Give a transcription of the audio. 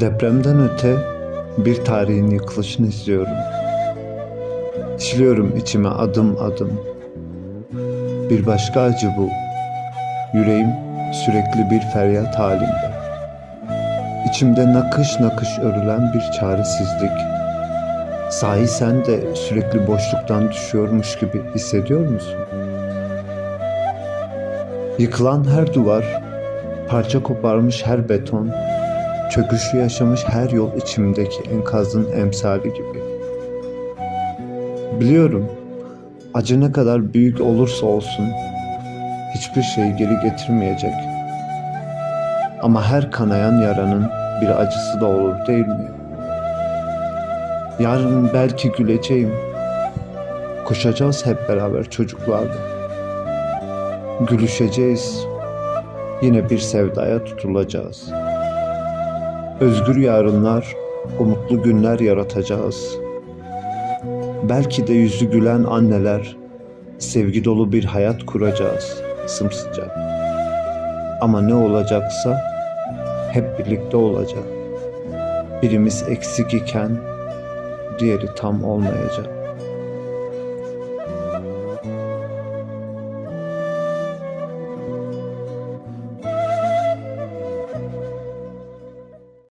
Depremden öte bir tarihin yıkılışını izliyorum. İşliyorum içime adım adım. Bir başka acı bu. Yüreğim sürekli bir feryat halinde. İçimde nakış nakış örülen bir çaresizlik. Sahi sen de sürekli boşluktan düşüyormuş gibi hissediyor musun? Yıkılan her duvar, parça koparmış her beton, çöküşü yaşamış her yol içimdeki enkazın emsali gibi. Biliyorum, acı ne kadar büyük olursa olsun, hiçbir şeyi geri getirmeyecek. Ama her kanayan yaranın bir acısı da olur değil mi? Yarın belki güleceğim. Koşacağız hep beraber çocuklarla. Gülüşeceğiz. Yine bir sevdaya tutulacağız. Özgür yarınlar, umutlu günler yaratacağız. Belki de yüzü gülen anneler, sevgi dolu bir hayat kuracağız sımsıcak. Ama ne olacaksa hep birlikte olacak. Birimiz eksik iken diğeri tam olmayacak.